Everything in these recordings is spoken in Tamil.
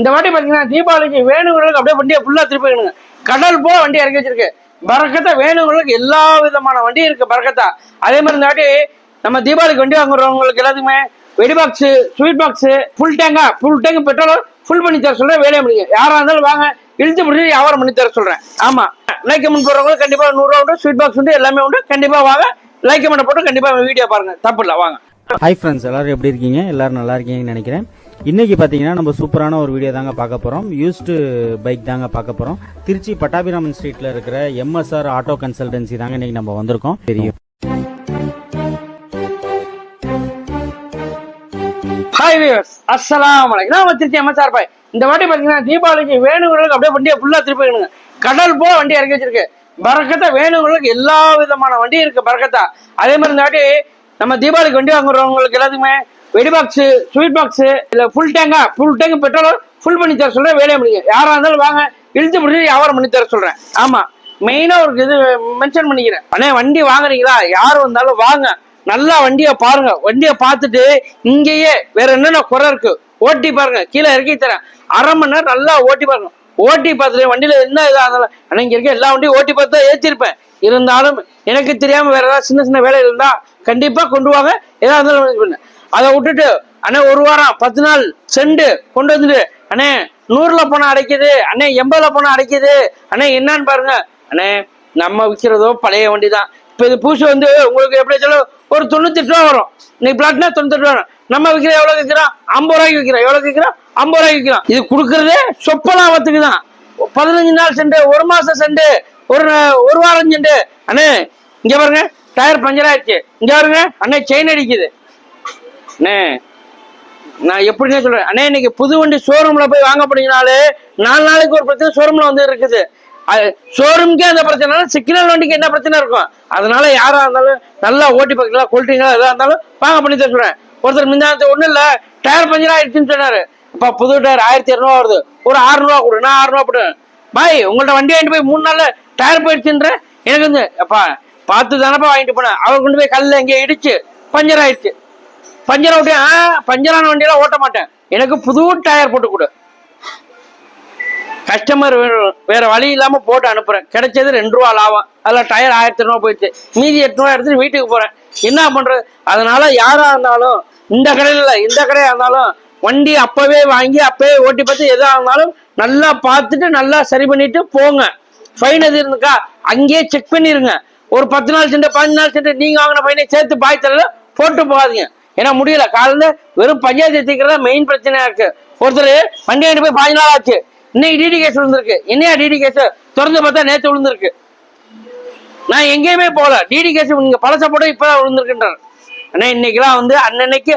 இந்த வாட்டி பார்த்தீங்கன்னா தீபாவளிக்கு வேணுங்கிறவங்களுக்கு அப்படியே வண்டியை ஃபுல்லாக திருப்பிக்கணுங்க கடல் போல வண்டி இறக்கி வச்சிருக்கு. பறக்கத்தா வேணுங்கிறவங்களுக்கு எல்லா விதமான வண்டியும் இருக்கு பறக்கத்தா. அதே மாதிரி இந்த வாட்டி நம்ம தீபாவளிக்கு வண்டி வாங்குறவங்களுக்கு எல்லாத்துக்குமே வெடி பாக்ஸு ஸ்வீட் பாக்ஸு ஃபுல் டேங்கா ஃபுல் டேங்க் பெட்ரோல் ஃபுல் பண்ணி தர சொல்றேன் வேலையை முடியும் யாராக இருந்தாலும் வாங்க. இழுத்து முடிஞ்சு வியாபாரம் பண்ணி தர சொல்றேன். ஆமா. லைக் கமெண்ட் போடுறவங்களுக்கு கண்டிப்பாக நூறுரூவா உண்டு ஸ்வீட் பாக்ஸ் உண்டு எல்லாமே உண்டு. கண்டிப்பாக வாங்க. லைக் கமெண்ட் போட்டு கண்டிப்பாக வீடியோ பாருங்கள் தப்பு இல்லை வாங்க. ஹாய் ஃப்ரெண்ட்ஸ் எல்லாரும் எப்படி இருக்கீங்க? எல்லோரும் நல்லா இருக்கீங்கன்னு நினைக்கிறேன். இன்னைக்கு பார்த்தீங்கன்னா நம்ம சூப்பரான ஒரு வீடியோ தாங்க பார்க்க போகிறோம் யூஸ்டு பைக் தாங்க பார்க்க போகிறோம் திருச்சி பட்டாபிராமன் ஸ்ட்ரீட்டில் இருக்கிற எம்எஸ்ஆர் ஆட்டோ கன்சல்டன்சி தாங்க இன்னைக்கு நம்ம வந்திருக்கோம். தெரியும். ஹாய் வியூவர்ஸ் அஸ்ஸலாம் வலைக்கம் நான் திருச்சி எம்எஸ்ஆர் பாய் இந்த வாட்டி பார்த்தீங்கன்னா தீபாவளிக்கு வேணுங்களுக்கு அப்படியே வண்டியை ஃபுல்லா திருப்பிக்கணுங்க கடல் போக வண்டி இறக்கி வச்சிருக்கு. பறக்கத்தா வேணுங்களுக்கு எல்லா விதமான வண்டியும் இருக்கு பறக்கத்தா. அதே மாதிரி இந்த வாட்டி நம்ம தீபாவளிக்கு வண்டி வாங்குறவங்களுக்கு எல்லாத்துக்குமே வெடி பாக்ஸ் ஸ்வீட் பாக்ஸ் இல்ல ஃபுல் டேங்கா ஃபுல் டேங்க் பெட்ரோல் ஃபுல் பண்ணி தர சொல்றேன் வேலையை முடியும் யாரா இருந்தாலும் வாங்க. இழுத்து முடிஞ்சு வியாபாரம் பண்ணி தர சொல்றேன். ஆமா. மெயினா ஒரு இது மென்ஷன் பண்ணிக்கிறேன். அண்ணே வண்டி வாங்குறீங்களா? யார் வந்தாலும் வாங்க. நல்லா வண்டியை பாருங்க. வண்டியை பார்த்துட்டு இங்கேயே வேற என்னென்ன குறை இருக்கு? ஓட்டி பாருங்க. கீழே இறக்கி தரேன். அரை மணி நேரம் நல்லா ஓட்டி பாருங்க. ஓட்டி பார்த்துட்டு வண்டியில என்ன இதாக இருந்தாலும் ஆனால் இங்கே இருக்க எல்லா வண்டியும் ஓட்டி பார்த்து தான் ஏற்றிருப்பேன் இருந்தாலும் எனக்கு தெரியாமல் வேற ஏதாவது சின்ன சின்ன வேலை இருந்தால் கண்டிப்பாக கொண்டு வாங்க. ஏதாவது இருந்தாலும் பண்ணேன் அதை விட்டுட்டு அண்ணே ஒரு வாரம் பத்து நாள் செண்டு கொண்டு வந்துட்டு அண்ணே நூறுல பணம் அடைக்குது. அண்ணே எண்பதுல பணம் அடைக்குது. அண்ணே என்னன்னு பாருங்க. அண்ணே நம்ம விற்கிறதோ பழைய வண்டி தான் இப்போ இது பூசி வந்து உங்களுக்கு எப்படி சொல்ல ஒரு தொண்ணூத்தெட்டு ரூபா வரும். இன்னைக்கு பிளாட்னா தொண்ணூத்தெட்டு ரூபா வரும். நம்ம விற்கிற எவ்வளோ விற்கிறோம் ஐம்பது ரூபாய்க்கு விற்கிறோம் எவ்வளோ விற்கிறோம் ஐம்பது ரூபாய்க்கு விற்கிறோம் இது கொடுக்கறதே சொப்பலாவத்துக்கு தான். பதினஞ்சு நாள் செண்டு ஒரு மாசம் செண்டு ஒரு ஒரு வாரம் செண்டு. அண்ணே இங்க பாருங்க டயர் பஞ்சர் ஆயிடுச்சு. இங்க பாருங்க அண்ணே செயின் அடிக்குது. அண்ணே நான் எப்படின்னே சொல்றேன் அண்ணே இன்னைக்கு புது வண்டி ஷோரூம்ல போய் வாங்க போனீங்கனாலே நாலு நாளைக்கு ஒரு பிரச்சனை ஷோரூம்ல வந்து இருக்குது. ஷோரூம்க்கே அந்த பிரச்சனை சிக்னல் வண்டிக்கு என்ன பிரச்சனை இருக்கும்? அதனால யாரா இருந்தாலும் நல்லா ஓட்டி பார்க்கலாம் கொல்ட்டீங்களா எதா இருந்தாலும் வாங்க பண்ணி தர சொல்றேன். ஒருத்தர் முந்தானத்து ஒன்றும் இல்ல டயர் பஞ்சர் ஆயிடுச்சுன்னு சொன்னாரு. அப்ப புது டயர் ஆயிரத்தி இரநூறுவா வருது. ஒரு ஆறுநூறுவா கொடு நான் ஆறுநூறுவா போடுவேன் பாய் உங்கள்ட்ட வண்டி வாங்கிட்டு போய் மூணு நாள்ல டயர் போயிடுச்சுன்ற எனக்கு வந்து அப்பா பார்த்து தானப்பா வாங்கிட்டு போனேன். அவர் கொண்டு போய் கல்லில் எங்கேயோ இடிச்சு பஞ்சர் ஆயிடுச்சு. பஞ்சர் ஓட்டி ஆ பஞ்சரான வண்டியெல்லாம் ஓட்ட மாட்டேன். எனக்கு புது டயர் போட்டு கொடு. கஸ்டமர் வேற வழி இல்லாம போட்டு அனுப்புறேன். கிடைச்சது ரெண்டு ரூபா லாபம். அதுல டயர் ஆயிரத்தி ரூபா போயிடுச்சு. மீதி எட்டு ரூபா எடுத்துட்டு வீட்டுக்கு போறேன். என்ன பண்றது? அதனால யாரா இருந்தாலும் இந்த கடையில இல்லை இந்த கடையா இருந்தாலும் வண்டி அப்பவே வாங்கி அப்பவே ஓட்டி பார்த்து எதா இருந்தாலும் நல்லா பார்த்துட்டு நல்லா சரி பண்ணிட்டு போங்க. ஃபைன் எது இருந்துக்கா? அங்கேயே செக் பண்ணிருங்க. ஒரு பத்து நாள் சென்று பதினஞ்சு நாள் சென்று நீங்க வாங்கின ஃபைனை சேர்த்து பாய் போட்டு போகாதீங்க. ஏன்னா முடியல. காலையில வெறும் பஞ்சாயத்து தீக்கிறதா மெயின் பிரச்சனையா இருக்கு. ஒருத்தர் வண்டி வாங்கிட்டு போய் பதினஞ்சு நாள் ஆச்சு. இன்னைக்கு டிடி கேஸ் விழுந்திருக்கு. என்னையா டிடி கேஸ் திறந்து பார்த்தா நேற்று விழுந்திருக்கு. நான் எங்கேயுமே போகல. டிடி கேஸ் நீங்க பழச போட இப்போதான் விழுந்திருக்குன்றார். ஆனால் இன்னைக்கெல்லாம் வந்து அன்னன்னைக்கு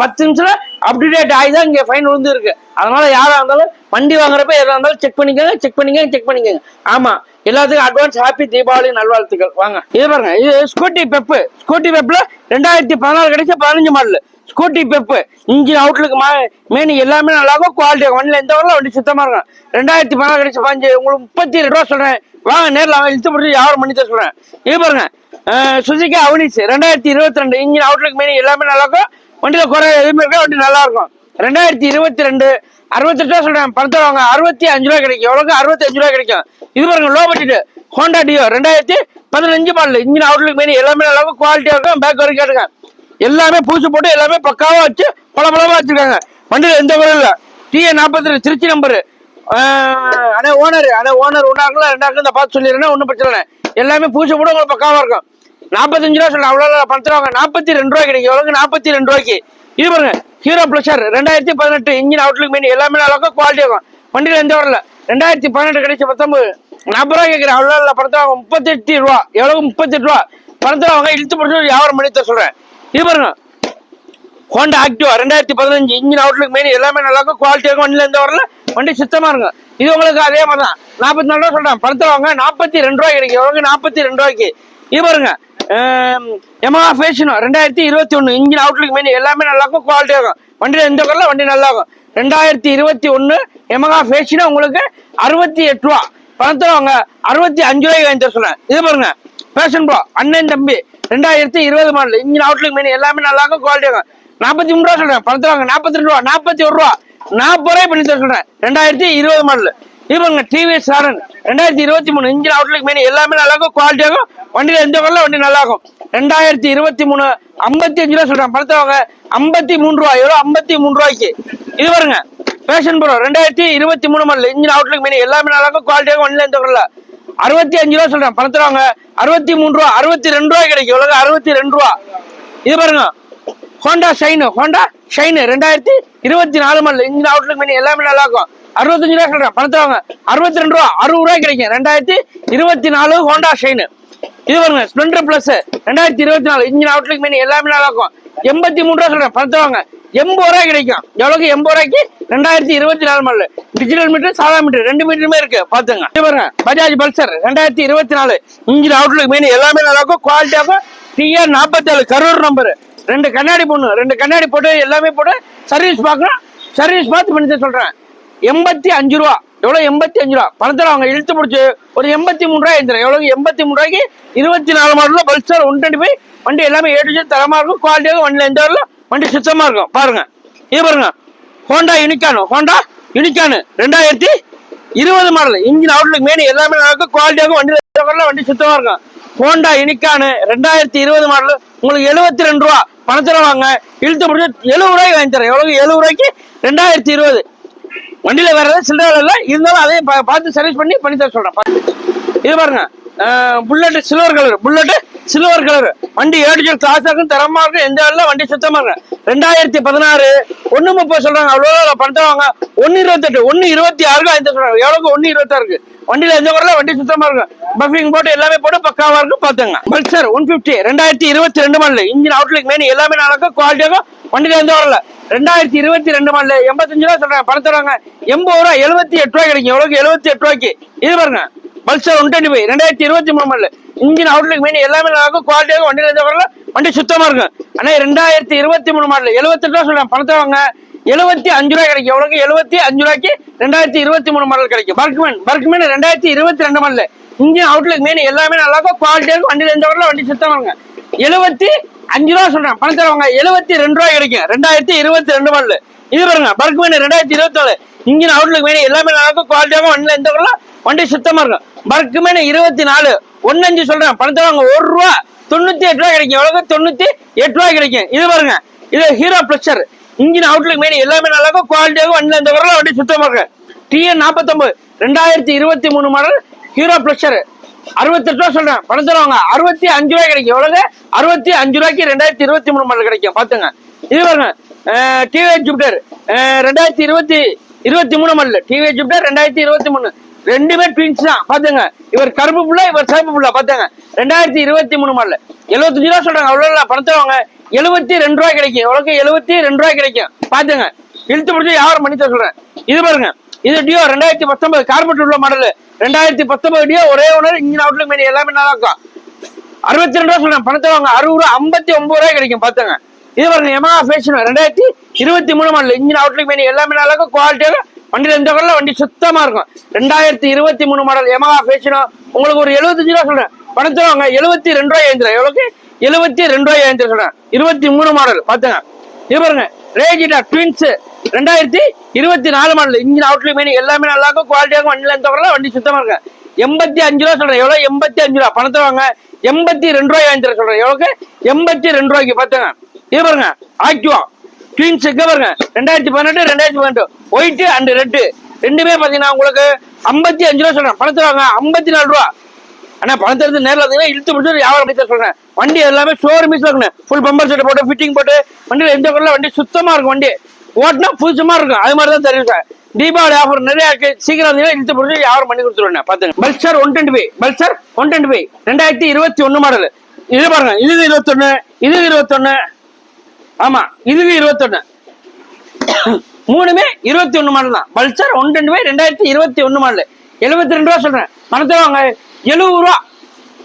பத்து நிமிஷத்தில் அப்டேட் ஆகி தான் இங்கே ஃபைன் விழுந்துருக்கு. அதனால யாராக இருந்தாலும் வண்டி வாங்குறப்ப எதாக இருந்தாலும் செக் பண்ணிக்கோங்க செக் பண்ணிக்கோங்க செக் பண்ணிக்கோங்க. ஆமாம் எல்லாத்துக்கும் அட்வான்ஸ் ஹாப்பி தீபாவளி நல்வாழ்த்துக்கள். வாங்க. இது பாருங்க இது ஸ்கூட்டி பெப்பு ஸ்கூட்டி பெப்பில் ரெண்டாயிரத்தி பதினாறு கிடைச்ச பதினஞ்சு model Scooty Pep engine outlook மா மெயின் எல்லாமே நல்லாயிருக்கும் குவாலிட்டி வண்டியில் எந்த வரலாம் வண்டி சுத்தமாக இருக்கும். ரெண்டாயிரத்தி பதினாறு கிடைச்ச பதினஞ்சு உங்களுக்கு முப்பத்தி ரெண்டு ரூபா சொல்கிறேன் வாங்க நேரில் வாங்க இழுத்து முடிச்சு யாரும் பண்ணி தான் சொல்கிறேன் இது பாருங்க சுசுகி அவனிஸ் ரெண்டாயிரத்தி இருபத்தி ரெண்டு இன்ஜின் அவுட்லுக்கு மெயின் எல்லாமே நல்லாயிருக்கும் வண்டியில் குறை எதுவுமே இருக்கா? வண்டி நல்லா இருக்கும் ரெண்டாயிரத்தி இருபத்தி ரெண்டு அறுபத்தெட்டு ரூபா சொல்றேன் பணத்தை வாங்க அறுபத்தி அஞ்சு ரூபா கிடைக்கும். எவ்வளோக்கு அறுபத்தி அஞ்சு ரூபா கிடைக்கும். இது பாருங்க லோ பட்ஜெட் ஹோண்டா டியோ ரெண்டாயிரத்தி பதினஞ்சு மாடல் இன்ஜின் அவுட்லுக்கு மேனு எல்லாமே நல்லா குவாலிட்டியாக குவாலிட்டியா இருக்கும். பேக் வரைக்கும் கேட்டுங்க. எல்லாமே பூசி போட்டு எல்லாமே பக்காவா வச்சு பல பலமா வச்சிருக்காங்க. வண்டியில எந்த குறையும் இல்லை. டிஏ நாற்பத்தி ரெண்டு திருச்சி நம்பரு அண்ணே ஓனர் அண்ணே ஓனர் ஒன்றாங்களா ரெண்டாங்களா இந்த பார்த்து சொல்லிடுறேன் ஒன்றும் பிரச்சனை இல்லை. எல்லாமே பூசி போட்டு உங்களுக்கு பக்காவா இருக்கும். நாற்பத்தஞ்சு ரூபா சொல்ல அவ்வளோ பணத்துறாங்க நாற்பத்தி ரெண்டு ரூபாய் கிடைக்கும் எவ்வளவு நாற்பத்தி ரெண்டு ரூபாய்க்கு. இது பாருங்க ஹீரோ ப்ளஷர் ரெண்டாயிரத்தி பதினெட்டு இன்ஜின் அவுட்லுக் மீன் எல்லாமே அளவுக்கு குவாலிட்டி இருக்கும். வண்டியில் எந்த வரல? ரெண்டாயிரத்தி பதினெட்டு கிடைச்ச பத்தொம்பது நாற்பது ரூபா கேட்குறேன் அவ்வளோ இல்லை பணத்துறாங்க முப்பத்தெட்டு ரூபா எவ்வளவு முப்பத்தெட்டு ரூபா? பணத்துறாங்க இழுத்து பிடிச்சி வியாபாரம் பண்ணி தர சொல்றேன். இது பாருங்க ஹோண்டா ஆக்டிவா ரெண்டாயிரத்தி பதினஞ்சு இன்ஜின் அவுட்லுக் மீன் எல்லாமே நல்லா இருக்கும் குவாலிட்டி இருக்கும் வண்டியில் எந்த வரல? வண்டி சுத்தமா இருக்கும். இது உங்களுக்கு அதே மாதிரி தான் நாற்பத்தி நாலு ரூபா சொல்றேன் பணத்தில் வாங்க நாற்பத்தி ரெண்டு ரூபாய் கிடைக்கும் எவ்வளோ நாற்பத்தி ரெண்டு ரூபாய்க்கு. இது பாருங்க எமா ஃபேஷனும் ரெண்டாயிரத்தி இருபத்தி ஒன்று இன்ஜின் அவுட்லுக் மெயின் எல்லாமே நல்லா இருக்கும் குவாலிட்டியாக இருக்கும் வண்டியில் எந்த குரலில் வண்டி நல்லா இருக்கும் ரெண்டாயிரத்தி இருபத்தி ஒன்று எமகா ஃபேஷனும் உங்களுக்கு அறுபத்தி எட்டு ரூபா. பணத்தில் வாங்க அறுபத்தி அஞ்சு ரூபாய் வாங்கி தர சொன்னேன் இது பாருங்க ஃபேஷன் ப்ரோ அண்ணன் தம்பி. ரெண்டாயிரத்தி இருபது மாடல் இன்ஜின் அவுட்லுக் மெயின் எல்லாமே நல்லா இருக்கும் குவாலிட்டி இருக்கும் நாற்பத்தி மூணு ரூபா சொல்கிறேன் பணத்தில் வாங்க நாற்பத்தி ரெண்டு ரூபா நாற்பத்தி ஒரு ரூபா. நாற்பது ரூபாய் பண்ணி தர சொல்கிறேன் ரெண்டாயிரத்தி இருபது மாடல் இவங்க டிவிஎஸ் சாரன் ரெண்டாயிரத்தி இருபத்தி மூணு இன்ஜின் அவுட்லுக் மெயின் எல்லாமே நல்லா இருக்கும் குவாலிட்டியாகும் வண்டியில எந்த வரல வண்டி நல்லாயிருக்கும் ரெண்டாயிரத்தி இருபத்தி மூணு ஐம்பத்தி அஞ்சு ரூபா சொல்கிறேன் படுத்தவங்க ஐம்பத்தி மூணு ரூபா எவ்வளோ ஐம்பத்தி மூணு ரூபாய்க்கு. இது பாருங்க. பேஷன் ப்ரோ ரெண்டாயிரத்தி இருபத்தி மூணு மாடல் இன்ஜின் அவுட்லுக் மெயின் எல்லாமே நல்லா இருக்கும் குவாலிட்டியாகும் வண்டியில் எந்த வரல அறுபத்தி அஞ்சு ரூபா சொல்கிறேன் படுத்துறவங்க அறுபத்தி மூணு ரூபா அறுபத்தி ரெண்டு ரூபாய் கிடைக்கும். எவ்வளவு அறுபத்தி ரெண்டு ரூபா இது பாருங்க. ஹோண்டா ஷைனு ஹோண்டா ஷைனு ரெண்டாயிரத்தி இருபத்தி நாலு மாடல் இன்ஜின் அவுட்லுக் மீன் எல்லாமே நல்லா இருக்கும் அறுபத்தஞ்சு ரூபா சொல்றேன் பணத்தை வாங்க அறுபத்தி ரெண்டு ரூபா அறுபது ரூபாய் கிடைக்கும். ரெண்டாயிரத்தி இருபத்தி நாலு ஹோண்டா ஷைனு. இது பாருங்க ஸ்பிளண்டர் பிளஸ் ரெண்டாயிரத்தி இருபத்தி நாலு இன்ஜின் அவுட்லுக் மீன் எல்லாமே நல்லா இருக்கும். எண்பத்தி மூணு ரூபா சொல்றேன். பணத்தை வாங்க எண்பது ரூபாய் கிடைக்கும். எவ்வளவுக்கு எண்பது ரூபாய்க்கு? ரெண்டாயிரத்தி இருபத்தி நாலு மாடல். டிஜிட்டல் மீட்டர் சாதா மீட்டர் ரெண்டு மீட்டருமே இருக்கு. பாத்துங்க இது பாருங்க பஜாஜ் பல்சர் ரெண்டாயிரத்தி இருபத்தி நாலு இன்ஜின் அவுட்லுக் மீன் எல்லாமே நல்லா இருக்கும். குவாலிட்டியாகும் டிஆர் நாற்பத்தேழு கரூர் நம்பர் ரெண்டு கண்ணாடி பொண்ணு ரெண்டு கண்ணாடி போட்டு எல்லாமே போட்டு சர்வீஸ் பார்க்கணும். சர்வீஸ் பார்த்து பண்ணி சொல்றேன். எண்பத்தி அஞ்சு ரூபா. எவ்வளோ எண்பத்தி அஞ்சு ரூபா. பணத்தில் அவங்க இழுத்து பிடிச்சி ஒரு எண்பத்தி மூணு ரூபாய் எழுந்துறேன் எவ்வளோ எண்பத்தி மூணு ரூபாய்க்கு இருபத்தி நாலு மாடலில் பல்சர் ஒன் டுவெண்ட்டி ஃபைவ் வண்டி எல்லாமே ஏற்றி தரமாக இருக்கும். குவாலிட்டியாக வண்டியில் எந்த வரல வண்டி சுத்தமாக இருக்கும். பாருங்க. இது பாருங்க. ஹோண்டா யூனிகானு ஹோண்டா யூனிகானு ரெண்டாயிரத்தி இருபது மாடல் இன்ஜின் அவுட்லுக் மெயின் எல்லாமே நல்லா இருக்கும். குவாலிட்டியாகவும் வண்டி வண்டி சுத்தமாக இருக்கும். ஹோண்டா யூனிகானு ரெண்டாயிரத்தி இருபது மாடல் உங்களுக்கு எழுபத்தி ரெண்டு ரூபா. பணத்தில் வாங்க. இழுத்து பிடிச்சி எழுபது ரூபாய்க்கு வாங்கி தரேன். எவ்வளவு? எழுபது ரூபாய்க்கு ரெண்டாயிரத்தி இருபது. வண்டியில வேற ஏதாவது சில்லறை இல்லை இருந்தாலும் அதையும் பார்த்து சர்வீஸ் பண்ணி பண்ணி தர சொல்றேன். இது பாருங்க. Bullet silver colour bullet silver colour வண்டி ஏடிஜல் கிளாஸாக இருக்கும் தரமா இருக்கும் எந்த வேலை வண்டி சுத்தமா இருக்கு ரெண்டாயிரத்தி பதினாறு ஒன்று முப்பது சொல்றாங்க. அவ்வளோ பணத்தை வாங்க. ஒன்னு இருபத்தெட்டு ஒன்னு இருபத்தி ஆறுக்கு ஐந்து தர சொல்றாங்க. ஒன்று ஒன்னு இருபத்தாறுக்கு. வண்டியில எந்த வரல வண்டி சுத்தமா இருக்கும். பஃபிங் போட்டு எல்லாமே போட்டு பக்காவா இருக்கும் பாத்துங்க பல்சர் ஒன் பிப்டி ரெண்டாயிரத்தி இருபத்தி ரெண்டு மாடல் இன்ஜின் அவுட்லுக் மெயின் எல்லாமே நடக்கும் இருக்கும். குவாலிட்டியாகும் வண்டியில எந்த வரல ரெண்டாயிரத்தி இருபத்தி ரெண்டு மாடல் எண்பத்தஞ்சு ரூபா சொல்றாங்க. பணம் தருவாங்க எண்பது ரூபா எழுபத்தி எட்டு ரூபாய் கிடைக்கும். எவ்வளவுக்கு? எழுபத்தி எட்டு ரூபாய்க்கு. இது பாருங்க. பல்சர் ஒன் டுவெண்ட்டி ஃபைவ் ரெண்டாயிரத்தி இருபத்தி மூணு மாடல் இன்ஜின் அவுட்லுக் மெயின் எல்லாமே நல்லா குவாலிட்டியாக வண்டியில் எந்த வரல வண்டி சுத்தமா இருக்கும். ஆனா ரெண்டாயிரத்தி இருபத்தி மூணு மாடல் எழுபத்தெட்டு ரூபா சொல்றேன் பணத்தை வாங்க. எழுபத்தி அஞ்சு ரூபாய் கிடைக்கும். எவ்வளவு எழுபத்தி அஞ்சு ரூபாய்க்கு ரெண்டாயிரத்தி இருபத்தி மூணு மாடல் கிடைக்கும். பர்க்மேன் பர்க்மேன் ரெண்டாயிரத்தி இருபத்தி ரெண்டு மாடல் இன்ஜின் அவுட்லுக் மீன் எல்லாமே நல்லா இருக்கும். குவாலிட்டியாக இருக்கும். வண்டியில் எந்த வரல வண்டி சுத்தம் இருக்கும் எழுபத்தி அஞ்சு ரூபா சொல்றேன். பணம் வாங்க எழுபத்தி ரெண்டு ரூபாய் கிடைக்கும் ரெண்டாயிரத்தி இருபத்தி ரெண்டு மாடல் இது பாருங்க பர்க்மேன் ரெண்டாயிரத்தி இருபத்தி நாலு. இன்ஜின் அவுட்லுக் மீன் எல்லாமே நல்லா இருக்கும். குவாலிட்டியாக வண்டியில் எந்த வரல வண்டி சுத்தமா இருக்கும். பர்க்மேன் இருபத்தி நாலு. ஒன்னு அஞ்சு சொல்றேன். பணம் வாங்க ஒரு ரூபா தொண்ணூத்தி எட்டு ரூபாய் கிடைக்கும். எவ்வளவு தொண்ணூத்தி எட்டு ரூபாய் கிடைக்கும். இது பாருங்க. இது Hero Pleasure engine outlook main எல்லாமே நல்லா இருக்கும் குவாலிட்டியாக வண்டியில் இந்த வரலாம் வண்டி சுத்தமாக இருக்கு. டிஎன் நாற்பத்தொம்பது ரெண்டாயிரத்தி இருபத்தி மூணு மாடல் ஹீரோ பிளஷர் அறுபத்தெட்டு ரூபா சொல்றேன் பணம் தருவாங்க. அறுபத்தி அஞ்சு ரூபாய் கிடைக்கும். எவ்வளவு அறுபத்தி அஞ்சு ரூபாய்க்கு ரெண்டாயிரத்தி இருபத்தி மூணு மாடல் கிடைக்கும். பாத்துங்க இது பாருங்க. டிவிஎஸ் ஜூபிட்டர் ரெண்டாயிரத்தி இருபத்தி இருபத்தி மூணு மாடல் டிவிஎஸ் ஜூபிட்டர் ரெண்டாயிரத்தி இருபத்தி மூணு. ரெண்டுமே ட்வின்ஸ் தான் பாத்துங்க இவர் கருப்பு புள்ள இவர் சிறப்பு புள்ள பாத்துங்க ரெண்டாயிரத்தி இருபத்தி மூணு மாடல். எழுபத்தஞ்சு ரூபா சொல்றாங்க அவ்வளவு பணத்தை வாங்க எழுபத்தி ரெண்டு ரூபாய் கிடைக்கும். எவ்வளவுக்கு எழுபத்தி ரெண்டு ரூபாய் கிடைக்கும். பாத்துங்க இழுத்து பிடிச்சி வியாபாரம் பண்ணி தர சொல்றேன். இது பாருங்க. இது டியோ ரெண்டாயிரத்தி பத்தொன்பது கார்பெட் உள்ள மாடல். ரெண்டாயிரத்தி பத்தொன்பது டியோ ஒரே ஒன்று இன்ஜின் அவுட்லுக் மெயின் எல்லாமே நல்லா இருக்கும். அறுபத்தி ரெண்டு ரூபா சொல்றேன். பணத்தை வாங்க அறுபது ரூபா ஐம்பத்தி ஒன்பது ரூபாய் கிடைக்கும் பாத்துங்க இது பாருங்க எமா ஃபேஷன் ரெண்டாயிரத்தி இருபத்தி மூணு மாடல். இன்ஜின் அவுட்லுக் மெயின் எல்லாமே நல்லா இருக்கும். குவாலிட்டியாக வண்டியில் இந்த வரல வண்டி சுத்தமா இருக்கும். ரெண்டாயிரத்தி இருபத்தி மூணு மாடல் எமகா ஃபேஷனோ உங்களுக்கு ஒரு எழுபத்தஞ்சு ரூபா சொல்றேன். பணத்தை வாங்க எழுபத்தி ரெண்டு ரூபாய் எழுந்துறேன் எவ்வளோக்கு எழுபத்தி ரெண்டு ரூபாய் எழுந்துற சொல்றேன். இருபத்தி மூணு மாடல் பாத்துங்க. இது பாருங்க ரேஜிடா ட்வின்ஸ் ரெண்டாயிரத்தி இருபத்தி நாலு மாடல் இன்ஜின் அவுட்லி மீன் எல்லாமே நல்லா இருக்கும். குவாலிட்டியாக வண்டியில் இந்த வரல வண்டி சுத்தமா இருக்கும். எண்பத்தி அஞ்சு ரூபா சொல்றேன். எவ்வளோ எண்பத்தி அஞ்சு ரூபா பணத்தை வாங்க எண்பத்தி ரெண்டு ரூபாய் வாங்கி தர சொல்றேன் எண்பத்தி ரெண்டு ரூபாய்க்கு பாத்துங்க. இது பாருங்க ஆக்டிவா கிளீன் செக் பாருங்க. ரெண்டாயிரத்தி பதினெட்டு ரெண்டாயிரத்தி பதினெட்டு. ஒயிட் அண்ட் ரெட்டு ரெண்டுமே பாத்தீங்கன்னா உங்களுக்கு ஐம்பத்தி அஞ்சு ரூபா சொல்றேன். பணத்தை வாங்க. ஐம்பத்தி நாலு ரூபா. ஆனா பணத்தை இருந்து நேரில் வந்தீங்கன்னா இழுத்து முடிச்சு வியாபாரம் பண்ணி சொல்றேன். வண்டி எல்லாமே ஷோர் மிஸ் இருக்கணும். ஃபுல் பம்பர் செட் போட்டு ஃபிட்டிங் போட்டு வண்டியில் எந்த குறையில வண்டி சுத்தமா இருக்கும் வண்டி. ஓட்டினா புதுசுமா இருக்கும். அது மாதிரி தான் தெரியும் சார் தீபாவளி ஆஃபர் நிறைய இருக்கு. சீக்கிரம் வந்தீங்கன்னா இழுத்து முடிச்சு வியாபாரம் பண்ணி கொடுத்துருவேன் பாத்துங்க Pulsar one twenty five Pulsar one twenty five ரெண்டாயிரத்தி இருபத்தி ஒன்னு மாடல் இது பாருங்க. இது இருபத்தொன்னு இது இருபத்தொன்னு ஆமா இதுவே இருபத்தொன்னு. மூணுமே இருபத்தி ஒண்ணு மாடல் தான் பல்சர் ஒன் ரெண்டுமே ரெண்டாயிரத்தி இருபத்தி ஒண்ணு மாடல் எழுபத்தி ரெண்டு ரூபா சொல்றேன். மனத்தில் வாங்க. எழுபது ரூபா.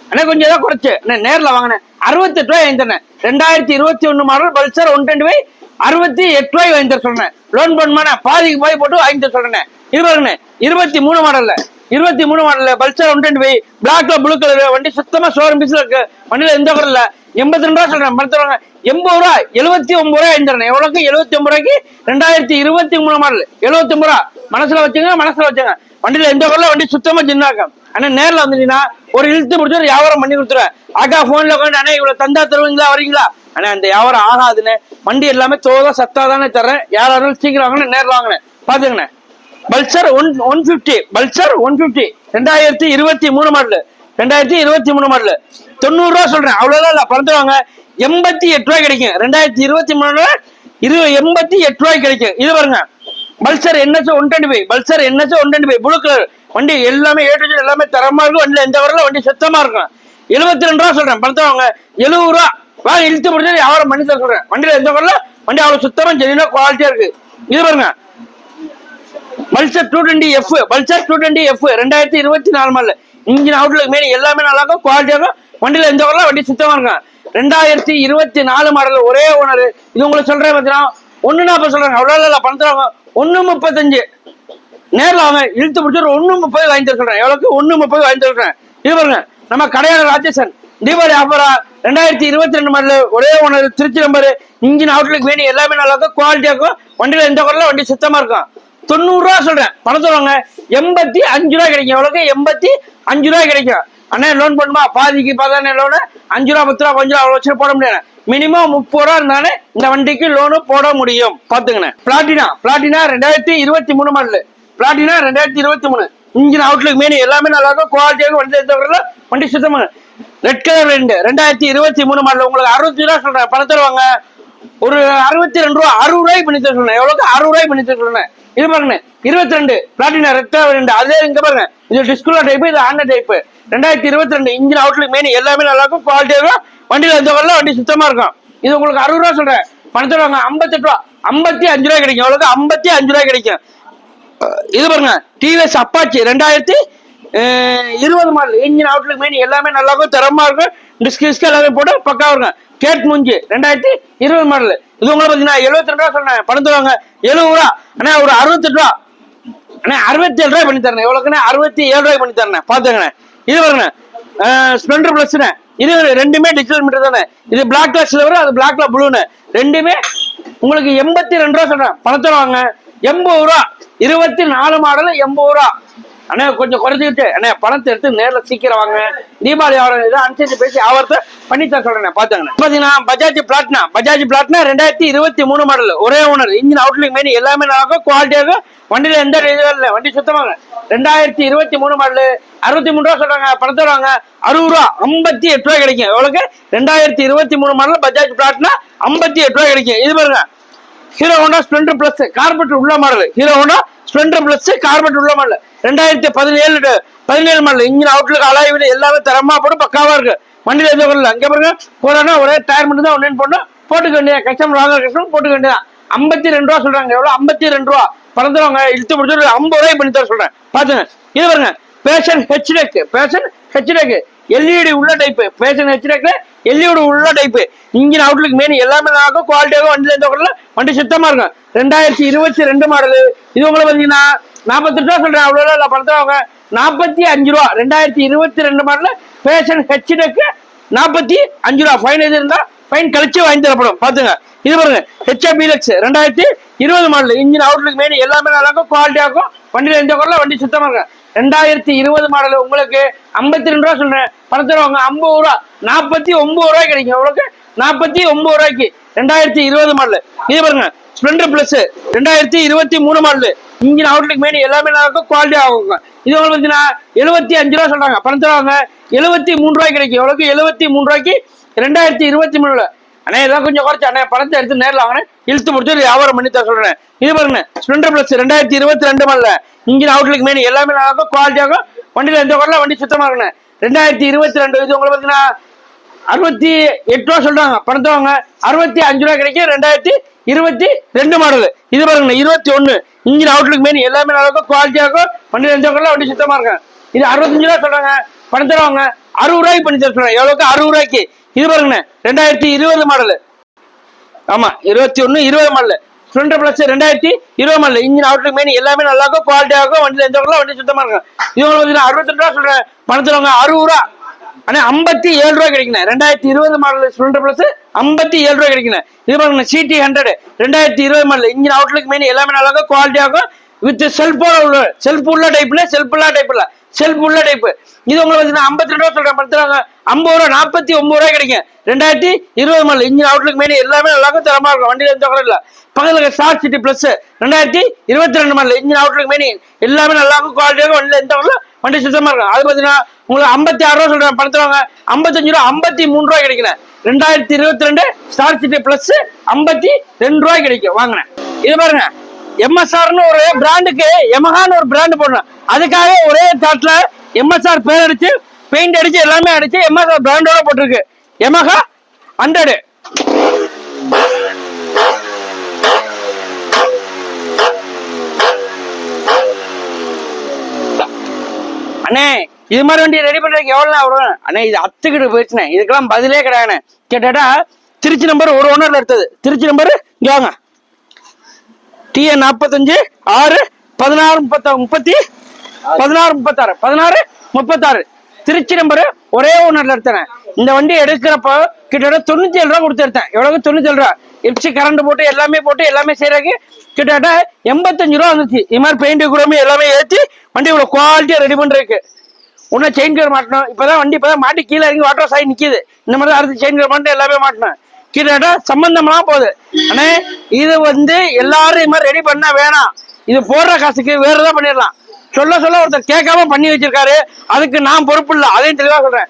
அண்ணா கொஞ்சம் ஏதாவது குறைச்சு. அண்ணா நேரில் வாங்கினேன். அறுபத்தெட்டு ரூபாய் வாங்கி ரெண்டாயிரத்தி இருபத்தி ஒண்ணு மாடல் பல்சர் ஒன்று ரெண்டு போய் அறுபத்தி எட்டு ரூபாய் வாங்கி தர சொல்றேன் லோன் பண்ணுமான பாதிக்கு போய் போட்டு வாங்கி தர சொல்றேன் இது பாருங்க இருபத்தி மூணு மாடல்ல இருபத்தி மூணு மாடல்ல பல்சர் ஒன் ரெண்டு போய் பிளாக்ல ப்ளூ கலர் வண்டி சுத்தமா ஷோரூம் பீஸ்ல இருக்கு. வண்டியில எந்த குறையில எண்பத்தி ரெண்டு ரூபா சொல்றேன் பணத்தரவங்க எண்பது ரூபா எழுபத்தி ஒன்பது ரூபாய் எழுந்துறேன் எவ்வளவுக்கு எழுபத்தி ஒன்பது ரூபாய்க்கு ரெண்டாயிரத்தி இருபத்தி மூணு மாடல் எழுபத்தி ஒன்பது ரூபா. மனசுல வச்சுங்க மனசுல வச்சுங்க. வண்டியில எந்த குரல வண்டி சுத்தமா சின்னாக்கம் ஆனா நேர்ல வந்துட்டீங்கன்னா ஒரு இழுத்து முடிச்சு ஒரு வியாபாரம் பண்ணி கொடுத்துருவேன். அக்கா போன்ல உட்காந்து அண்ணா இவ்வளவு தந்தா தருவீங்களா வரீங்களா ஆனா அந்த வியாபாரம் ஆகாதுன்னு வண்டி எல்லாமே தோதா சத்தா தானே தர்றேன். யாரா இருந்தாலும் சீக்கிரம் வாங்கினேன் நேரில் வாங்கினேன். பாத்துக்கண்ணே Pulsar one one fifty Pulsar one fifty ரெண்டாயிரத்தி இருபத்தி மூணு மாடல் ரெண்டாயிரத்தி இருபத்தி மூணு மாடல் தொண்ணூறு ரூபா சொல்றேன். அவ்வளவுதான் இல்ல பறந்துருவாங்க எண்பத்தி எட்டு ரூபாய் கிடைக்கும். ரெண்டாயிரத்தி இருபத்தி மூணுல இரு எண்பத்தி எட்டு ரூபாய் கிடைக்கும். இது பாருங்க. Pulsar NS one twenty five Pulsar NS one twenty five blue colour வண்டி எல்லாமே ஏ எல்லாமே தரமா இருக்கும். வண்டியில் எந்த வரல வண்டி சுத்தமா இருக்கும். எழுபத்தி ரெண்டு ரூபா சொல்றேன். பணத்தவங்க எழுபது ரூபா. வா இழுத்து முடிஞ்சது வியாபாரம் பண்ணி தர சொல்றேன். வண்டியில எந்த வரல வண்டி அவ்வளவு சுத்தமா ஜெனினா குவாலிட்டியா இருக்கு. இது பாருங்க. Pulsar two twenty F Pulsar two twenty F ரெண்டாயிரத்தி இருபத்தி நாலு மாடல். இன்ஜின் அவுட்லுக்கு மேலே எல்லாமே நல்லா இருக்கும். குவாலிட்டியாக இருக்கும். வண்டியில் எந்த வரலாம் வண்டி சுத்தமாக இருக்கும் ரெண்டாயிரத்தி இருபத்தி நாலு மாடல் ஒரே ஓனர் இது உங்களுக்கு சொல்றேன் பார்த்தீங்கன்னா ஒன்று நாற்பது சொல்றாங்க. அவ்வளோ இல்லை பணத்துறாங்க ஒன்று முப்பத்தஞ்சு. நேரில் அவங்க இழுத்து பிடிச்சி ஒரு ஒன்று முப்பது வாங்கி தர சொல்கிறேன் எவ்வளோக்கு ஒன்று முப்பது வாங்கி தர இது பாருங்க நம்ம கடையான ராஜேசன் தீபாவளி ஆஃபரா ரெண்டாயிரத்தி இருபத்தி ரெண்டு மாடல் ஒரே owner Trichy number engine outlook வேணும் எல்லாமே நல்லா இருக்கும். குவாலிட்டியா இருக்கும். வண்டியில எந்த குரல வண்டி சுத்தமா இருக்கும். தொண்ணூறு ரூபா சொல்றேன். பணம் சொல்லுவாங்க. எண்பத்தி அஞ்சு ரூபா கிடைக்கும். எவ்வளவுக்கு? எண்பத்தி அஞ்சு ரூபா கிடைக்கும். அண்ணே லோன் பண்ணுமா பாதிக்கு பாதானே லோனு அஞ்சு ரூபா பத்து ரூபா கொஞ்சம் ரூபா அவ்வளோ வச்சு போட முடியாது. மினிமம் முப்பது ரூபா இருந்தாலே இந்த வண்டிக்கு லோனு போட முடியும். பாத்துக்கண்ணே பிளாட்டினா பிளாட்டினா ரெண்டாயிரத்தி இருபத்தி மூணு மாடல் பிளாட்டினா ரெண்டாயிரத்தி இருபத்தி மூணு. இன்ஜின் அவுட்லுக் மீன் எல்லாமே நல்லா இருக்கும். குவாலிட்டியாக வண்டி எந்த வண்டி சுத்தமாக ரெட் கலர் ரெண்டு. ரெண்டாயிரத்தி இருபத்தி மூணு மாடல் உங்களுக்கு அறுபத்தி ரூபா சொல்றேன். பணம் தருவாங்க. ஒரு அறுபத்தி ரெண்டு ரூபா அறுபது ரூபாய் பண்ணி தர சொன்னேன் எவ்வளோக்கு அறுபது ரூபாய் பண்ணி தர சொன்னேன் இது பாருங்க இருபத்தி ரெண்டு பிளாட்டினா ரெட் கலர் ரெண்டு அதே இங்க பாருங்க. இது டிஸ்குலா டைப் இது ஆன டைப் ரெண்டாயிரத்தி இருபத்தி ரெண்டு இன்ஜின் அவுட்லுக் மெயின் எல்லாமே நல்லா இருக்கும். குவாலிட்டியாக இருக்கும். வண்டியில எந்த வரல வண்டி சுத்தமா இருக்கும். இது உங்களுக்கு அறுபது ரூபா சொல்றேன். பணம் வாங்க ஐம்பத்தெட்டு ரூபா. ஐம்பத்தி அஞ்சு ரூபாய் கிடைக்கும். எவ்வளவுக்கு ஐம்பத்தி அஞ்சு ரூபாய் கிடைக்கும். இது பாருங்க டிவிஎஸ் அப்பாச்சி ரெண்டாயிரத்தி இருபது மாடல். இன்ஜின் அவுட்லுக் மெயின் எல்லாமே நல்லா இருக்கும் தரமா இருக்கும். டிஸ்க் டிஸ்க் எல்லாமே போட்டு பக்காவும் இருக்கும். கேட் மூஞ்சி ரெண்டாயிரத்தி இருபது மாடல். இது உங்களை பார்த்தீங்கன்னா எழுபத்தி ரெண்டு ரூபா சொன்னேன். பணம் தருவாங்க எழுபது ரூபா. அண்ணா ஒரு அறுபத்தெட்டு ரூபா. அண்ணா அறுபத்தி ஏழு ரூபாய் பண்ணி தரேன். எவ்வளோக்குண்ணே அறுபத்தி ஏழு ரூபாய் பண்ணி தரேன். பார்த்துங்கண்ணே இது வருங்க ஸ்ப்ளெண்டர் பிளஸ்ண்ணே இது ரெண்டுமே டிஜிட்டல் மீட்டர் தானே. இது பிளாக் கிளாஸ் சில்வர் அது பிளாக்ல ப்ளூன்னு ரெண்டுமே உங்களுக்கு எண்பத்தி ரெண்டு ரூபா சொல்றேன் பணத்தை வாங்க. எண்பது ரூபா. இருபத்தி நாலு மாடல் எண்பது ரூபா. அண்ணா கொஞ்சம் குறைஞ்சிக்கிட்டு அண்ணா பணத்தை எடுத்து நேரில் சீக்கிரம் வாங்க தீபாவளி ஆவரம் இதை அனுசரித்து பேசி ஆவரத்தை பண்ணித்தான் சொல்கிறேன் சொல்றேன் பார்த்தீங்கன்னா பஜாஜ் பிளாட்னா பஜாஜ் பிளாட்னா ரெண்டாயிரத்தி இருபத்தி மூணு மாடல் ஒரே ஓனர் இன்ஜின் அவுட்லுக் மெயின் எல்லாமே நல்லாக்கும் குவாலிட்டியாக இருக்கும். வண்டியில எந்த இதுவும் இல்லை வண்டி சுத்தமாக ரெண்டாயிரத்தி இருபத்தி மூணு மாடல் அறுபத்தி மூணு ரூபா சொல்கிறாங்க பணத்தை வாங்க அறுபது ரூபா ஐம்பத்தி எட்டு ரூபா கிடைக்கும். எவ்வளோக்கு ரெண்டாயிரத்தி இருபத்தி மூணு மாடல் பஜாஜ் பிளாட்னா ஐம்பத்தி எட்டு ரூபா கிடைக்கும். இது பாருங்க. Hero Honda Splendor plus carpet உள்ள model Hero Honda Splendor plus carpet உள்ள மாடல். ரெண்டாயிரத்தி பதினேழு பதினேழு மாடல். இன்ஜின் அவுட்லுக்கு அலாய்வு எல்லாமே தரமா போடும் பக்காவா இருக்கு. வண்டியில எதுவும் வரல. அங்கே பாருங்க போறோம்னா ஒரே டயர் மட்டும் தான் ஒன்னு போடணும் போட்டுக்க வேண்டிய கஸ்டமர் வாங்க கஷ்டம் போட்டுக்க வேண்டியதான் ஐம்பத்தி ரெண்டு ரூபா சொல்றாங்க. எவ்வளோ ஐம்பத்தி ரெண்டு ரூபா. பறந்துருவாங்க. இழுத்து முடிச்சு ஐம்பது ரூபாய் பண்ணி தர சொல்றேன். பாத்துங்க. இது பாருங்க. Passion Xtec Passion Xtec LED உள்ள டைப்பு ஃபேஷன் ஹெச்டெக்ல எல்இடி உள்ள டைப்பு இன்ஜின் அவுட்லுக்கு மெயின் எல்லாமே நல்லா குவாலிட்டியாகவும் குவாலிட்டியாக வண்டியில் எந்த குறையில வண்டி சுத்தமாக இருக்கும். ரெண்டாயிரத்தி இருபத்தி ரெண்டு மாடல் இது உங்களை பார்த்தீங்கன்னா நாற்பத்தி ரூபா சொல்கிறேன் அவ்வளோ இல்லை பணத்தவங்க நாற்பத்தி அஞ்சு ரூபா. ரெண்டாயிரத்தி இருபத்தி ரெண்டு மாடல் ஃபேஷன் ஹெச்டெக் நாற்பத்தி அஞ்சு ரூபா. ஃபைன் எது இருந்தால் ஃபைன் கழிச்சு வாங்கி தரப்படும். பாத்துங்க இது பாருங்க ஹெச்எப் பிலக்ஸ் ரெண்டாயிரத்தி இருபது மாடல் இன்ஜின் அவுட்லுக் மெயின் எல்லாமே நல்லா இருக்கும். குவாலிட்டியா இருக்கும். வண்டியில எந்த குரல வண்டி சுத்தமா இருக்கும். ரெண்டாயிரத்தி இருபது மாடல் உங்களுக்கு ஐம்பத்தி ரெண்டு ரூபா சொல்றேன். பணத்தில் வாங்க ஐம்பது ரூபா. நாற்பத்தி ஒன்பது ரூபாய் கிடைக்கும். உங்களுக்கு நாற்பத்தி ஒன்பது ரூபாய்க்கு. ரெண்டாயிரத்தி இருபது மாடல் இது பாருங்க ஸ்ப்ளெண்டர் பிளஸ் ரெண்டாயிரத்தி இருபத்தி மூணு மாடல் இங்கே அவுட்லுக்கு மெயின் எல்லாமே நல்லா இருக்கும் குவாலிட்டி ஆகுங்க இது உங்களுக்கு பார்த்தீங்கன்னா எழுபத்தி அஞ்சு ரூபா சொல்கிறாங்க பணத்தில் எழுபத்தி மூணு ரூபாய் கிடைக்கும். எவ்வளோக்கு எழுபத்தி மூணு ரூபாய்க்கு ரெண்டாயிரத்தி இருபத்தி மூணுல. அண்ணே இதெல்லாம் கொஞ்சம் குறைச்சி. அண்ணே பணத்தை எடுத்து நேரில் வாங்கினேன். இழுத்து முடிச்சு வியாபாரம் பண்ணி தர சொல்கிறேன் இது பாருங்க ஸ்ப்ளெண்டர் பிளஸ் ரெண்டாயிரத்தி இருபத்தி ரெண்டு மாடல இங்கே அவுட்லுக்கு மெயின் எல்லாமே நல்லா இருக்கும் குவாலிட்டியாகும் வண்டியில் எந்த குறையில வண்டி சுத்தமாக இருக்கணும் ரெண்டாயிரத்தி இருபத்தி ரெண்டு இது உங்களுக்கு பார்த்தீங்கன்னா அறுபத்தி எட்டு ரூபா சொல்றாங்க. பணத்தை வாங்க அறுபத்தி அஞ்சு ரூபா கிடைக்கும். ரெண்டாயிரத்தி இருபத்தி ரெண்டு மாடல் இது பாருங்க இருபத்தி ஒன்று இன்ஜின் அவுட்லுக் மெயின் எல்லாமே நல்லா இருக்கும். குவாலிட்டியாக இருக்கும். வண்டியில் எந்த வண்டி சுத்தமா இருக்கும். இது அறுபத்தஞ்சு ரூபா சொல்றாங்க. பணத்தை வாங்க அறுபது ரூபாய்க்கு பண்ணி தர சொல்றாங்க எவ்வளவுக்கு? அறுபது ரூபாய்க்கு. இது பாருங்கண்ணே ரெண்டாயிரத்தி இருபது மாடல் ஆமா இருபத்தி ஒன்று இருபது மாடல் ஸ்ப்ளெண்டர் பிளஸ் ரெண்டாயிரத்தி இருபது மாடல் இன்ஜின் அவுட்லுக் மெயின் எல்லாமே நல்லா இருக்கும். இருக்கும். வண்டியில் எந்த வண்டி சுத்தமா இருக்கும். இது உங்களுக்கு பார்த்தீங்கன்னா அறுபத்தி ரூபா சொல்றேன். பணத்தில் வாங்க அறுபது ரூபா. ஆனா ஐம்பத்தி ஏழு ரூபாய் கிடைக்கணும் ரெண்டாயிரத்தி இருபது மாடல் ஸ்பிளண்டர் பிளஸ் ஐம்பத்தி ஏழு ரூபாய் கிடைக்கணும் இது பாருங்க சிடி ஹண்ட்ரட் ரெண்டாயிரத்தி இருபது மாடல் இன்ஜின் அவுட்லுக் மெயின் எல்லாமே நல்லா குவாலிட்டியாகும் வித் செல்ஃபோட உள்ள செல்ஃப் உள்ள டைப்ல செல்ஃப் இல்லா டைப் இல்லை. செல்ஃப் உள்ளடைப்பு. இது உங்களுக்கு வந்து ஐம்பத்தி ரெண்டு ரூபா சொல்றேன். படுத்துறாங்க ஐம்பது ரூபா நாற்பத்தி ஒன்பது ரூபாய் கிடைக்கும். ரெண்டாயிரத்தி இருபது மாடல் இன்ஜின் அவுட்லுக்கு மேலே எல்லாமே நல்லா இருக்கும் தரமா இருக்கும். வண்டியில் எந்த கூட இல்லை. பக்கத்துல ஸ்டார் சிட்டி பிளஸ் ரெண்டாயிரத்தி இருபத்தி ரெண்டு மாடல் இன்ஜின் அவுட்லுக்கு மேலே எல்லாமே நல்லா இருக்கும். குவாலிட்டியாக வண்டியில் எந்த கூட வண்டி சுத்தமா இருக்கும். அது பார்த்தீங்கன்னா உங்களுக்கு ஐம்பத்தி ஆறு ரூபா சொல்றேன். படுத்துவாங்க. ஐம்பத்தஞ்சு ரூபா ஐம்பத்தி மூணு ரூபாய் கிடைக்கல. ரெண்டாயிரத்தி இருபத்தி ரெண்டு ஸ்டார் சிட்டி பிளஸ் ஐம்பத்தி ரெண்டு ரூபாய் கிடைக்கும். வாங்கினேன். இது பாருங்க. எம்எஸ்ஆர்னு ஒரு பிராண்டுக்கு எமஹான்னு ஒரு பிராண்டு போடணும் அதுக்காக ஒரே தாட்ல எம்எஸ்ஆர் பேர் அடிச்சு பெயிண்ட் அடிச்சு எல்லாமே அடிச்சு எம்எஸ்ஆர் பிராண்டோட போட்டிருக்கு. எமஹா ஹண்ட்ரடு அண்ணே இது மாதிரி வண்டி ரெடி பண்றதுக்கு எவ்வளோ நேரம் வரும் அண்ணே இது அத்துக்கிட்டு போயிடுச்சுண்ணே. இதுக்கெல்லாம் பதிலே கிடையாதுண்ணே. கேட்டாட்டா திருச்சி நம்பர் ஒரு ஓனர்ல எடுத்தது திருச்சி நம்பர் இங்கே வாங்க. டிஏ நாற்பத்தஞ்சு ஆறு பதினாறு முப்பத்த முப்பத்தி பதினாறு முப்பத்தாறு. பதினாறு முப்பத்தாறு. திருச்சி நம்பரு ஒரே ஓனர்ல எடுத்தேன். இந்த வண்டி எடுக்கிறப்ப கிட்டத்தட்ட தொண்ணூற்றி ஏழு ரூபா கொடுத்து எடுத்தேன். எவ்வளவு தொண்ணூத்தி ஏழு ரூபா. எப்சி கரண்ட் போட்டு எல்லாமே போட்டு எல்லாமே செய்யறதுக்கு கிட்டத்தட்ட எண்பத்தஞ்சு ரூபா வந்துச்சு. இது மாதிரி பெயிண்ட் குரோமி எல்லாமே ஏற்றி வண்டி இவ்வளோ குவாலிட்டியாக ரெடி பண்ணுறதுக்கு இன்னும் செயின் கவர் மாட்டணும் இப்போதான் வண்டி இப்பதான் மாட்டி கீழே இறங்கி வாட்டர் சாய் நிற்கிது இந்த மாதிரி தான் அடுத்து செயின் கவர் மாட்டணும் எல்லாமே மாட்டணும் கிட்டத்தட்ட சம்பந்தம்லாம் போகுது. அண்ணே இது வந்து எல்லாரும் இது மாதிரி ரெடி பண்ண வேணாம். இது போடுற காசுக்கு வேற ஏதாவது பண்ணிடலாம். சொல்ல சொல்ல ஒருத்தர் கேட்காம பண்ணி வச்சிருக்காரு. அதுக்கு நான் பொறுப்பு இல்லை. அதையும் தெளிவாக சொல்றேன்.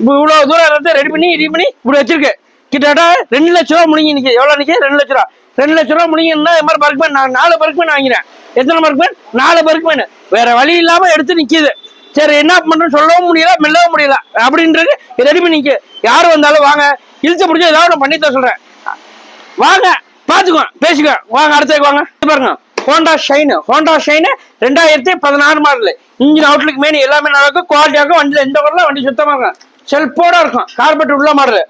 இப்ப இவ்வளவு தூரம் இருந்து ரெடி பண்ணி ரெடி பண்ணி இப்படி வச்சிருக்கு. கிட்டத்தட்ட ரெண்டு லட்ச ரூபா முடிஞ்சு நிக்குது. எவ்வளவு நிக்குது? ரெண்டு லட்ச ரூபா. ரெண்டு லட்ச ரூபா முடிங்கன்னா இது மாதிரி பர்க்மேன் நான் நாலு பர்க்மேன் வாங்கினேன். எத்தனை பர்க்மேன் நாலு பர்க்மேன் வேற வழி இல்லாம எடுத்து நிக்குது. சரி என்ன பண்றேன்னு சொல்லவும் முடியல மெல்லவும் முடியல. அப்படின்றது ரெடி பண்ணி நிக்கு. யார் வந்தாலும் வாங்க. இழுத்து பிடிச்சி ஏதாவது நான் பண்ணி தர சொல்றேன். வாங்க பாத்துக்கோ பேசிக்கோ. வாங்க அடுத்ததுக்கு வாங்க. பாருங்க ஹோண்டா ஷைனு ஹோண்டா ஷைனு ரெண்டாயிரத்தி பதினாறு மாடல் இன்ஜின் அவுட்லுக்கு மெயின் எல்லாமே நல்லா இருக்கும். குவாலிட்டியாக இருக்கும். வண்டியில் எந்த வரல வண்டி சுத்தமாக இருக்கும். செல்ஃபோட இருக்கும். கார்பெட் உள்ள மாடல்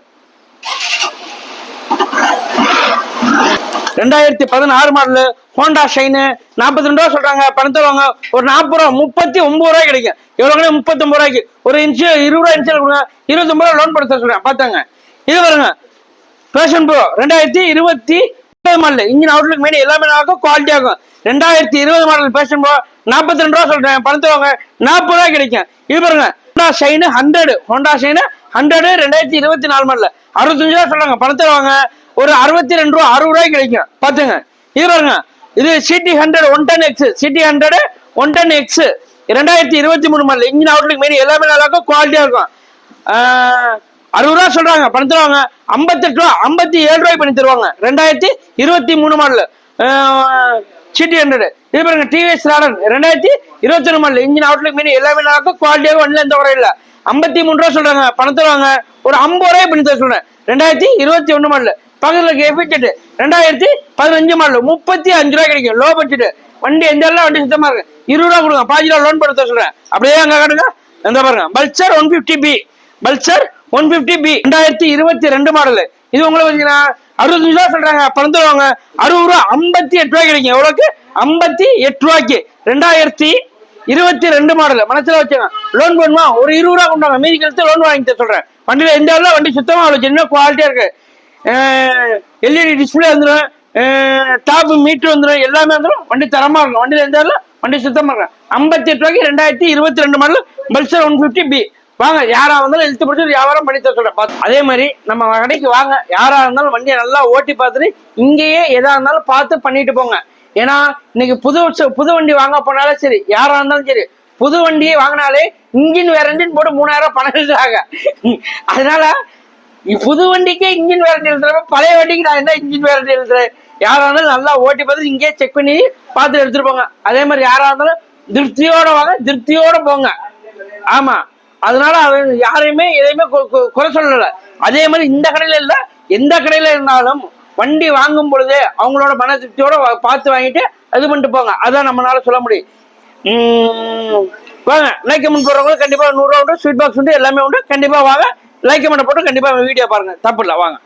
ரெண்டாயிரத்தி பதினாறு மாடல் ஹோண்டா ஷைனு நாற்பத்தி ரெண்டு ரூபா சொல்றாங்க. பணத்தை வாங்க ஒரு நாற்பது ரூபா முப்பத்தி ஒன்பது ரூபாய் கிடைக்கும். எவ்வளோ முப்பத்தி ஒன்பது ரூபாய்க்கு. ஒரு இன்ச்சு இருபது ரூபா இன்ச்சு கொடுங்க. இருபத்தொன்பது ரூபா லோன் படுத்த சொல்றேன். பார்த்தாங்க. இது வருங்க பேஷன் ப்ரோ ரெண்டாயிரத்தி இருபத்தி இருபது மாடல் இன்ஜின் அவுட்லுக் மெயின் எல்லாமே நல்லா இருக்கும் ஆகும் ரெண்டாயிரத்தி இருபது மாடல் பேஷன் ப்ரோ நாற்பத்தி ரெண்டு ரூபா சொல்றேன் பணத்தை வாங்க நாற்பது ரூபா கிடைக்கும். இது பாருங்க Honda Shine hundred Honda Shine hundred ரெண்டாயிரத்தி இருபத்தி நாலு மாடல் அறுபத்தஞ்சு ரூபா சொல்றாங்க பணத்தை வாங்க ஒரு அறுபத்தி ரெண்டு ரூபா அறுபது ரூபாய் கிடைக்கும். பாத்துங்க இது பாருங்க இது CD hundred one ten X CD hundred one ten X ரெண்டாயிரத்தி இருபத்தி மூணு மாடல் இன்ஜின் அவுட்லுக் மெயின் எல்லாமே நல்லா இருக்கும் குவாலிட்டியா இருக்கும். அறுபது ரூபா சொல்றாங்க பணம் தருவாங்க. ஐம்பத்தெட்டு ரூபா ஐம்பத்தி ஏழு ரூபாய் பண்ணி தருவாங்க. ரெண்டாயிரத்தி இருபத்தி மூணு மாடல் சிட்டி ஹண்ட்ரடு இது பாருங்க டிவிஎஸ் ராடன் ரெண்டாயிரத்தி இருபத்தி ஒன்று மாடல் இன்ஜின் அவுட்லுக் மீன் எல்லாமே நல்லாக்கும் குவாலிட்டியாக ஒன்றில் எந்த குறையும் இல்லை. ஐம்பத்தி மூணு ரூபா சொல்றாங்க பணம் தருவாங்க. ஒரு ஐம்பது ரூபாய் பண்ணி தர சொல்றேன். ரெண்டாயிரத்தி இருபத்தி ஒன்று மாடல் பக்கத்தில் எஃபிச்செட் ரெண்டாயிரத்தி பதினஞ்சு மாடல் முப்பத்தி அஞ்சு ரூபாய் கிடைக்கும். லோ பட்ஜெட் வண்டி எந்த எல்லாம் வண்டி சுத்தமாக இருக்கு? இருபது ரூபா கொடுங்க. பாஞ்சு ரூபா லோன் பண்ண தர சொல்றேன். அப்படியே அங்கே காட்டுங்க. எந்த பாருங்க. Pulsar one fifty P Pulsar one fifty P ரெண்டாயிரத்தி இருபத்தி ரெண்டு மாடல் இது உங்களை பார்த்தீங்கன்னா அறுபத்தஞ்சு ரூபா சொல்றாங்க. பணம் அறுபது ரூபா ஐம்பத்தி எட்டு ரூபாய் கிடைக்கும். எவ்வளோக்கு ஐம்பத்தி எட்டு ரூபாய்க்கு. ரெண்டாயிரத்தி இருபத்தி ரெண்டு மாடல் மனசுல வச்சுங்க. லோன் பண்ணுமா ஒரு இருபது ரூபா கொண்டாங்க மீதி கழித்து லோன் வாங்கிட்டு சொல்றேன். வண்டியில எந்த அளவு வண்டி சுத்தமா அவ்வளோ என்ன குவாலிட்டியா இருக்கு. எல்இடி டிஸ்பிளே வந்துடும் டாப் மீட்டர் வந்துடும் எல்லாமே வந்துடும் வண்டி தரமா இருக்கும். வண்டியில எந்த அளவு வண்டி சுத்தமா இருக்கும். ஐம்பத்தி எட்டு ரூபாய்க்கு ரெண்டாயிரத்தி இருபத்தி ரெண்டு model Pulsar one fifty B வாங்க யாரா இருந்தாலும் இழுத்து பிடிச்சி வியாபாரம் பண்ணி தர சொல்றேன். பார்த்து அதே மாதிரி நம்ம கடைக்கு வாங்க. யாரா இருந்தாலும் வண்டியை நல்லா ஓட்டி பார்த்துட்டு இங்கேயே எதா இருந்தாலும் பார்த்து பண்ணிட்டு போங்க. ஏன்னா இன்னைக்கு புது புது வண்டி வாங்க போனாலும் சரி யாரா இருந்தாலும் சரி புது வண்டியை வாங்கினாலே இன்ஜின் வேற இன்ஜின் போட்டு மூணாயிரம் பணம் எழுதுறாங்க அதனால புது வண்டிக்கே இன்ஜின் வேரண்டி எழுதுறப்ப பழைய வண்டிக்கு நான் என்ன இன்ஜின் வேரண்டி எழுதுறேன் யாரா இருந்தாலும் நல்லா ஓட்டி பார்த்து இங்கேயே செக் பண்ணி பார்த்து எடுத்துட்டு போங்க. அதே மாதிரி யாரா இருந்தாலும் திருப்தியோட வாங்க திருப்தியோட போங்க. ஆமா. அதனால அவன் யாரையுமே எதையுமே குறை சொல்லல. அதே மாதிரி இந்த கடையில இல்ல எந்த கடையில இருந்தாலும் வண்டி வாங்கும் பொழுது அவங்களோட மன திருப்தியோட பார்த்து வாங்கிட்டு இது பண்ணிட்டு போங்க. அதான் நம்மளால சொல்ல முடியும். வாங்க. லைக் கமெண்ட் போடுறவங்களுக்கு கண்டிப்பா நூறுரூவா உண்டு ஸ்வீட் பாக்ஸ் உண்டு எல்லாமே உண்டு. கண்டிப்பா வாங்க. லைக் கமெண்ட் போட்டு கண்டிப்பா வீடியோ பாருங்க. தப்பு இல்லை வாங்க.